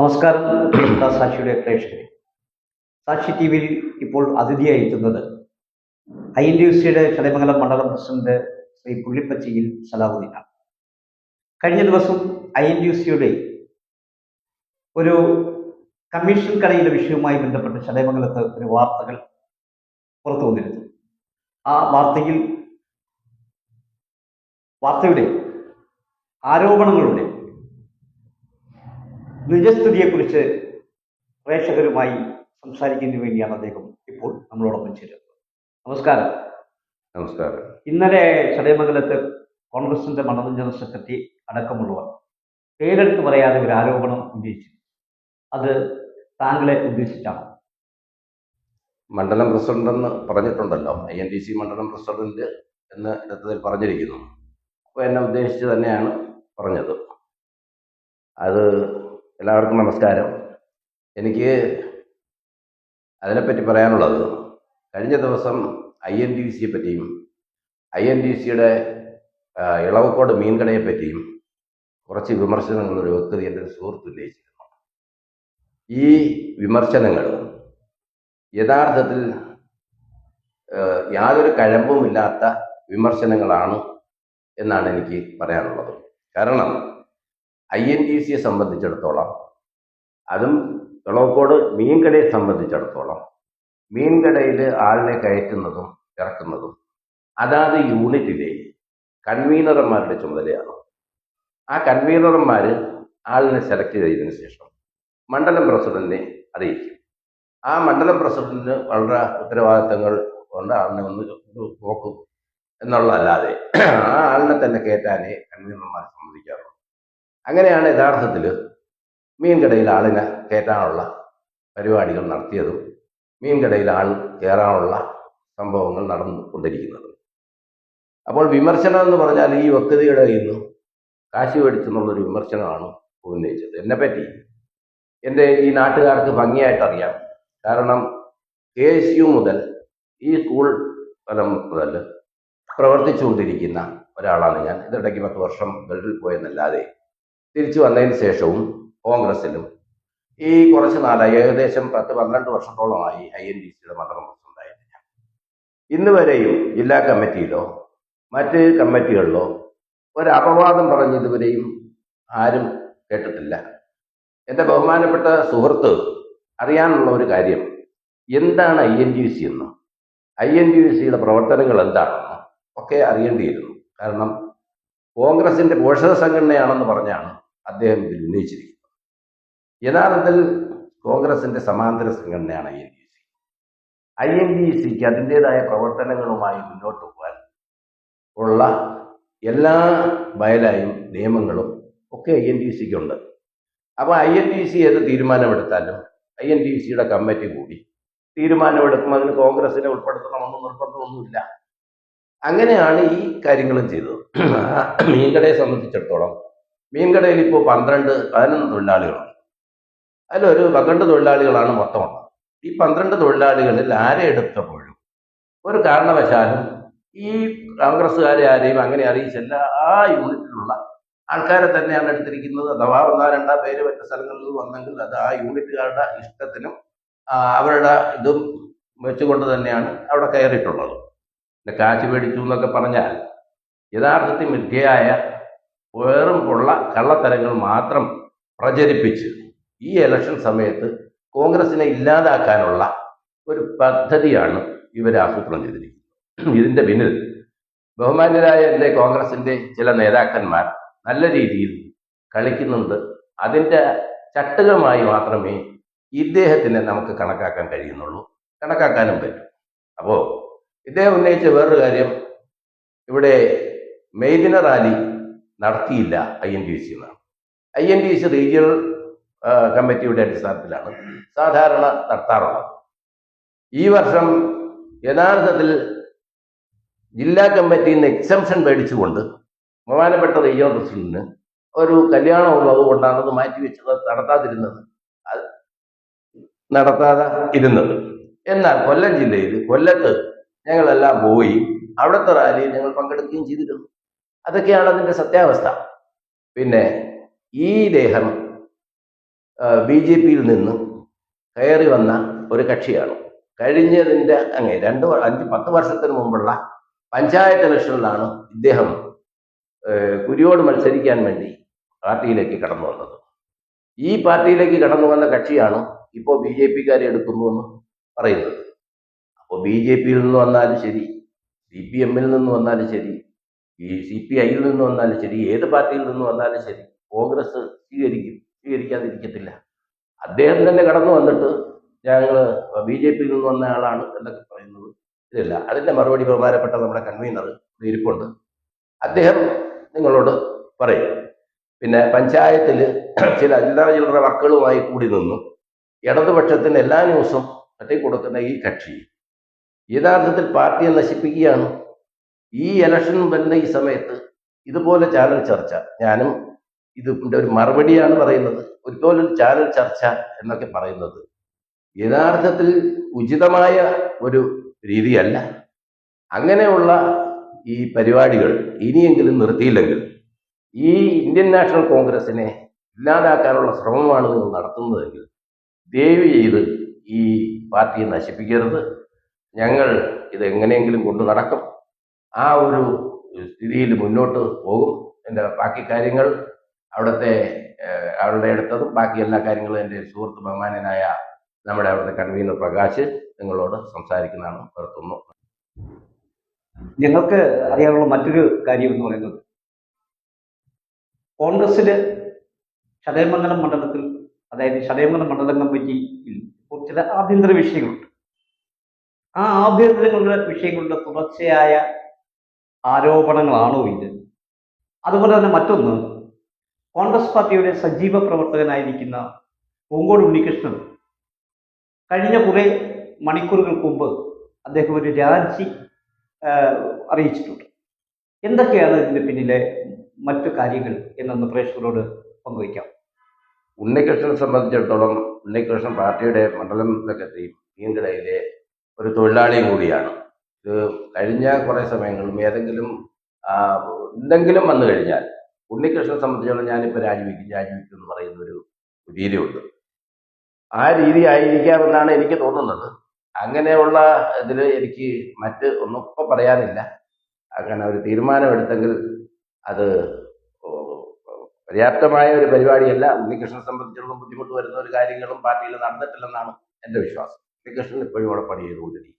നമസ്കാരം സാക്ഷിയുടെ പ്രേക്ഷകരെ. സാക്ഷി ടി വിയിൽ ഇപ്പോൾ അതിഥിയായി എത്തുന്നത് ഐ എൻ ഡി യു സിയുടെ ചടയമംഗലം മണ്ഡലം പ്രസിഡന്റ് ശ്രീ പുള്ളിപ്പച്ചിയിൽ സലാഹുദ്ദീനാണ്. കഴിഞ്ഞ ദിവസം ഐ എൻ ഡി യു സിയുടെ ഒരു കമ്മീഷൻ കടയിലെ വിഷയവുമായി ബന്ധപ്പെട്ട് ചടയമംഗലത്ത് ഒരു വാർത്തകൾ പുറത്തു വന്നിരുന്നു. ആ വാർത്തയിൽ വാർത്തയുടെ ആരോപണങ്ങളുടെ നിജസ്ഥിതിയെക്കുറിച്ച് പ്രേക്ഷകരുമായി സംസാരിക്കുന്നതിന് വേണ്ടിയാണ് അദ്ദേഹം ഇപ്പോൾ നമ്മളോടൊപ്പം ചേരുന്നത്. നമസ്കാരം. നമസ്കാരം. ഇന്നലെ ചടയമംഗലത്ത് കോൺഗ്രസിന്റെ മണ്ഡലം ജനറൽ സെക്രട്ടറി അടക്കമുള്ളവർ പേരെടുത്ത് പറയാതെ ഒരു ആരോപണം ഉന്നയിച്ചു അത് താങ്കളെ ഉദ്ദേശിച്ചാണ്? മണ്ഡലം പ്രസിഡന്റ് എന്ന് പറഞ്ഞിട്ടുണ്ടല്ലോ. ഐ എൻ ഡി സി മണ്ഡലം പ്രസിഡന്റ് എന്ന് ഇടത്തിൽ പറഞ്ഞിരിക്കുന്നു. അപ്പോൾ എന്നെ ഉദ്ദേശിച്ച് തന്നെയാണ് പറഞ്ഞത്. അത് എല്ലാവർക്കും നമസ്കാരം. എനിക്ക് അതിനെപ്പറ്റി പറയാനുള്ളത് കഴിഞ്ഞ ദിവസം ഐ എൻ ഡി സിയെ പറ്റിയും ഐ എൻ ഡി സിയുടെ ഇളവക്കോട് മീൻകടയെ പറ്റിയും കുറച്ച് വിമർശനങ്ങൾ ഒരു വ്യക്തി എന്റെ സുഹൃത്ത് ഉന്നയിച്ചിരുന്നു. ഈ വിമർശനങ്ങൾ യഥാർത്ഥത്തിൽ യാതൊരു കഴമ്പുമില്ലാത്ത വിമർശനങ്ങളാണ് എന്നാണ് എനിക്ക് പറയാനുള്ളത്. കാരണം ഐ എൻ ടി സിയെ സംബന്ധിച്ചിടത്തോളം അതും വിളവക്കോട് മീൻകടയെ സംബന്ധിച്ചിടത്തോളം മീൻകടയിൽ ആളിനെ കയറ്റുന്നതും ഇറക്കുന്നതും അതാത് യൂണിറ്റിലെ കൺവീനർമാരുടെ ചുമതലയാണ്. ആ കൺവീനർമാർ ആളിനെ സെലക്ട് ചെയ്തതിനു ശേഷം മണ്ഡലം പ്രസിഡന്റിനെ അറിയിക്കും. ആ മണ്ഡലം പ്രസിഡന്റിന് വളരെ ഉത്തരവാദിത്തങ്ങൾ കൊണ്ട് ആളിനെ ഒന്ന് നോക്കും എന്നുള്ളതല്ലാതെ ആ ആളിനെ തന്നെ കയറ്റാനേ കൺവീനർമാർ സമ്മതിക്കാറുള്ളൂ. അങ്ങനെയാണ് യഥാർത്ഥത്തിൽ മീൻകടയിൽ ആളിനെ കയറ്റാനുള്ള പരിപാടികൾ നടത്തിയതും മീൻകടയിൽ ആൾ കയറാനുള്ള സംഭവങ്ങൾ നടന്നുകൊണ്ടിരിക്കുന്നത്. അപ്പോൾ വിമർശനം എന്ന് പറഞ്ഞാൽ ഈ വ്യക്തിയുടെ കയ്യിൽ നിന്ന് കാശി മേടിച്ചെന്നുള്ളൊരു വിമർശനമാണ് ഉന്നയിച്ചത്. എന്നെപ്പറ്റി എന്റെ ഈ നാട്ടുകാർക്ക് ഭംഗിയായിട്ട് അറിയാം കാരണം കെ എസ് യു മുതൽ ഈ സ്കൂൾ തലം മുതൽ പ്രവർത്തിച്ചുകൊണ്ടിരിക്കുന്ന ഒരാളാണ് ഞാൻ. ഇതിടയ്ക്ക് പത്ത് വർഷം ഗൾഫിൽ പോയെന്നല്ലാതെ തിരിച്ചു വന്നതിന് ശേഷവും കോൺഗ്രസിലും ഈ കുറച്ച് നാളായി ഏകദേശം പത്ത് പന്ത്രണ്ട് വർഷത്തോളമായി ഐ എൻ ഡി സിയുടെ മണ്ഡലം പ്രസിഡന്റായിട്ട് ഇന്ന് വരെയും ജില്ലാ കമ്മിറ്റിയിലോ മറ്റ് കമ്മിറ്റികളിലോ ഒരു അപവാദം പറഞ്ഞ് ഇതുവരെയും ആരും കേട്ടിട്ടില്ല. എന്റെ ബഹുമാനപ്പെട്ട സുഹൃത്ത് അറിയാനുള്ള ഒരു കാര്യം എന്താണ് ഐ എൻ ഡി സി എന്നും? ഐ എൻ ഡി സിയുടെ പ്രവർത്തനങ്ങൾ എന്താണെന്നും ഒക്കെ അറിയേണ്ടിയിരുന്നു. കാരണം കോൺഗ്രസിന്റെ പോഷക സംഘടനയാണെന്ന് പറഞ്ഞാണ് അദ്ദേഹം ഇതിൽ ഉന്നയിച്ചിരിക്കുന്നത് യഥാർത്ഥത്തിൽ കോൺഗ്രസിന്റെ സമാന്തര സംഘടനയാണ് I N D C. I N D സിക്ക് അതിന്റെതായ പ്രവർത്തനങ്ങളുമായി മുന്നോട്ട് പോകാൻ ഉള്ള എല്ലാ വയലായും നിയമങ്ങളും ഒക്കെ ഐ എൻ ഡി സിക്ക് ഉണ്ട്. അപ്പോൾ ഐ എൻ ഡി സി ഏത് തീരുമാനമെടുത്താലും ഐ എൻ ഡി സിയുടെ കമ്മിറ്റി കൂടി തീരുമാനമെടുക്കും അതിന് കോൺഗ്രസിനെ ഉൾപ്പെടുത്തണമെന്ന് നിർബന്ധമൊന്നുമില്ല. അങ്ങനെയാണ് ഈ കാര്യങ്ങളും ചെയ്തത്. മീൻകടയെ സംബന്ധിച്ചിടത്തോളം മീൻകടയിൽ ഇപ്പോൾ പന്ത്രണ്ട് പതിനൊന്ന് തൊഴിലാളികളുണ്ട് അതിലൊരു പന്ത്രണ്ട് തൊഴിലാളികളാണ് മൊത്തമുള്ളത്. ഈ പന്ത്രണ്ട് തൊഴിലാളികളിൽ ആരെ എടുത്തപ്പോഴും ഒരു കാരണവശാലും ഈ കോൺഗ്രസ്സുകാരെ ആരെയും അങ്ങനെ അറിയിച്ചല്ല. ആ യൂണിറ്റിലുള്ള ആൾക്കാരെ തന്നെയാണ് എടുത്തിരിക്കുന്നത്. അഥവാ ഒന്നോ രണ്ടാം പേര് മറ്റു സ്ഥലങ്ങളിൽ വന്നെങ്കിൽ അത് ആ യൂണിറ്റുകാരുടെ ഇഷ്ടത്തിനും അവരുടെ ഇതും വെച്ചുകൊണ്ട് തന്നെയാണ് അവിടെ കയറിയിട്ടുള്ളത്. പിന്നെ കാശ് മേടിച്ചു എന്നൊക്കെ പറഞ്ഞാൽ യഥാർത്ഥത്തിൽ മിഥ്യയായ വേറും ഉള്ള കള്ളത്തരങ്ങൾ മാത്രം പ്രചരിപ്പിച്ച് ഈ ഇലക്ഷൻ സമയത്ത് കോൺഗ്രസിനെ ഇല്ലാതാക്കാനുള്ള ഒരു പദ്ധതിയാണ് ഇവർ ആസൂത്രണം ചെയ്തിരിക്കുന്നത്. ഇതിന്റെ പിന്നിൽ ബഹുമാന്യരായ എന്റെ കോൺഗ്രസിന്റെ ചില നേതാക്കന്മാർ നല്ല രീതിയിൽ കളിക്കുന്നുണ്ട്. അതിന്റെ ചട്ടുകമായി മാത്രമേ ഇദ്ദേഹത്തിനെ നമുക്ക് കണക്കാക്കാൻ കഴിയുന്നുള്ളൂ. കണക്കാക്കാനും പറ്റും. അപ്പോൾ ഇദ്ദേഹം ഉന്നയിച്ച വേറൊരു കാര്യം. ഇവിടെ മെയ്ദിന റാലി നടത്തിയില്ല ഐ എൻ ടി സി എന്നാണ്. I N T C regional കമ്മിറ്റിയുടെ അടിസ്ഥാനത്തിലാണ് സാധാരണ നടത്താറുള്ളത്. ഈ വർഷം യഥാർത്ഥത്തിൽ ജില്ലാ കമ്മിറ്റിയിൽ നിന്ന് എക്സംഷൻ മേടിച്ചുകൊണ്ട് ബഹുമാനപ്പെട്ട റീജിയണൽ പ്രസിഡന്റിന് ഒരു കല്യാണം ഉള്ളത് കൊണ്ടാണ് അത് മാറ്റിവെച്ചത് നടത്താതിരുന്നത് നടത്താതെ ഇരുന്നത് എന്നാൽ കൊല്ലം ജില്ലയിൽ കൊല്ലത്ത് ഞങ്ങളെല്ലാം പോയി അവിടുത്തെ റാലിയിൽ ഞങ്ങൾ പങ്കെടുക്കുകയും ചെയ്തിരുന്നു. അതൊക്കെയാണ് അതിന്റെ സത്യാവസ്ഥ. പിന്നെ ഈ ദേഹം ബി ജെ പിയിൽ നിന്ന് കയറി വന്ന ഒരു കക്ഷിയാണ്. കഴിഞ്ഞതിന്റെ അങ്ങനെ രണ്ട് അഞ്ച് പത്ത് വർഷത്തിന് മുമ്പുള്ള പഞ്ചായത്ത് ഇലക്ഷനിലാണ് ഇദ്ദേഹം കുരിയോട് മത്സരിക്കാൻ വേണ്ടി പാർട്ടിയിലേക്ക് കടന്നു വന്നത്. ഈ പാർട്ടിയിലേക്ക് കടന്നു വന്ന കക്ഷിയാണ് ഇപ്പോൾ ബി ജെ പിക്കാരെ എടുക്കുന്നു എന്ന് പറയുന്നത്. അപ്പോൾ ബി ജെ പിയിൽ നിന്ന് വന്നാലും ശരി സി പി എമ്മിൽ നിന്ന് വന്നാലും ശരി ഈ സി പി ഐയിൽ നിന്ന് വന്നാലും ശരി ഏത് പാർട്ടിയിൽ നിന്ന് വന്നാലും ശരി കോൺഗ്രസ് സ്വീകരിക്കും സ്വീകരിക്കാതിരിക്കത്തില്ല. അദ്ദേഹം തന്നെ കടന്നു വന്നിട്ട് ഞങ്ങൾ ബി ജെ പിയിൽ നിന്ന് വന്ന ആളാണ് എന്നൊക്കെ പറയുന്നത് ഇതില്ല. അതിന്റെ മറുപടി ബഹുമാനപ്പെട്ട നമ്മുടെ കൺവീനർ ഇരിപ്പുണ്ട്. അദ്ദേഹം നിങ്ങളോട് പറയും. പിന്നെ പഞ്ചായത്തിൽ ചില ചില്ലറ ചില്ലറ വർക്കുകളുമായി കൂടി നിന്നു. ഇടതുപക്ഷത്തിന് എല്ലാ ന്യൂസും തട്ടിക്കൊടുക്കുന്ന ഈ കക്ഷി. യഥാർത്ഥത്തിൽ പാർട്ടിയെ നശിപ്പിക്കുകയാണ് ഈ ഇലക്ഷൻ വരുന്ന ഈ സമയത്ത് ഇതുപോലെ ചാനൽ ചർച്ച. ഞാനും ഇതിന്റെ ഒരു മറുപടിയാണ് പറയുന്നത്. ഒരുപോലെ ഒരു ചാനൽ ചർച്ച എന്നൊക്കെ പറയുന്നത്. യഥാർത്ഥത്തിൽ ഉചിതമായ ഒരു രീതിയല്ല. അങ്ങനെയുള്ള ഈ പരിപാടികൾ ഇനിയെങ്കിലും നിർത്തിയില്ലെങ്കിൽ ഈ ഇന്ത്യൻ നാഷണൽ കോൺഗ്രസിനെ ഇല്ലാതാക്കാനുള്ള ശ്രമമാണ് നിങ്ങൾ നടത്തുന്നതെങ്കിൽ ദയവ് ചെയ്ത് ഈ പാർട്ടിയെ നശിപ്പിക്കരുത്. ഞങ്ങൾ ഇത് എങ്ങനെയെങ്കിലും കൊണ്ടു നടക്കും. ആ ഒരു സ്ഥിതിയിൽ മുന്നോട്ട് പോകും. എന്റെ ബാക്കി കാര്യങ്ങൾ അവിടുത്തെ അവരുടെ അടുത്തതും ബാക്കി എല്ലാ കാര്യങ്ങളും എന്റെ സുഹൃത്ത് ബഹുമാനനായ നമ്മുടെ അവിടുത്തെ കൺവീനർ പ്രകാശ് നിങ്ങളോട് സംസാരിക്കുന്നതാണ്. നിർത്തുന്നു. ഞങ്ങൾക്ക് അറിയാനുള്ള മറ്റൊരു കാര്യം എന്ന് പറയുന്നത് കോൺഗ്രസ്സിൽ ചടയമംഗലം മണ്ഡലത്തിൽ അതായത് ചടയമംഗലം മണ്ഡലം കമ്മിറ്റിയിൽ ചില ആഭ്യന്തര വിഷയങ്ങളുണ്ട്. ആ ആഭ്യന്തരങ്ങളുടെ വിഷയങ്ങളുടെ തുടർച്ചയായ ആരോപണങ്ങളാണോ ഇത്? അതുപോലെ തന്നെ മറ്റൊന്ന് കോൺഗ്രസ് പാർട്ടിയുടെ സജീവ പ്രവർത്തകനായിരിക്കുന്ന പൂങ്കോട് ഉണ്ണികൃഷ്ണൻ. കഴിഞ്ഞ കുറെ മണിക്കൂറുകൾക്ക് മുമ്പ് അദ്ദേഹം ഒരു രാജി അറിയിച്ചിട്ടുണ്ട്. എന്തൊക്കെയാണ് ഇതിന്റെ പിന്നിലെ മറ്റു കാര്യങ്ങൾ എന്നൊന്ന് പ്രേക്ഷകരോട് പങ്കുവയ്ക്കാം. ഉണ്ണികൃഷ്ണനെ സംബന്ധിച്ചിടത്തോളം ഉണ്ണികൃഷ്ണൻ പാർട്ടിയുടെ മണ്ഡലം സെക്രട്ടറി മീൻകടയിലെ ഒരു തൊഴിലാളിയും കൂടിയാണ്. ഇത് കഴിഞ്ഞ കുറേ സമയങ്ങളിലും ഏതെങ്കിലും എന്തെങ്കിലും വന്നു കഴിഞ്ഞാൽ ഉണ്ണികൃഷ്ണനെ സംബന്ധിച്ചോളം ഞാനിപ്പോൾ രാജിവെക്കും രാജിവെക്കും എന്ന് പറയുന്ന ഒരു രീതിയുണ്ട്. ആ രീതി ആയിരിക്കാമെന്നാണ് എനിക്ക് തോന്നുന്നത്. അങ്ങനെയുള്ള ഇതിൽ എനിക്ക് മറ്റ് ഒന്നും ഇപ്പം പറയാനില്ല. അങ്ങനെ ഒരു തീരുമാനമെടുത്തെങ്കിൽ അത് പര്യാപ്തമായ ഒരു പരിപാടിയല്ല. ഉണ്ണികൃഷ്ണനെ സംബന്ധിച്ചിടത്തോളം ബുദ്ധിമുട്ട് വരുന്ന ഒരു കാര്യങ്ങളും പാർട്ടിയിൽ നടന്നിട്ടില്ലെന്നാണ് എന്റെ വിശ്വാസം. ഉണ്ണികൃഷ്ണൻ ഇപ്പോഴും അവിടെ പണി ചെയ്തുകൊണ്ടിരിക്കും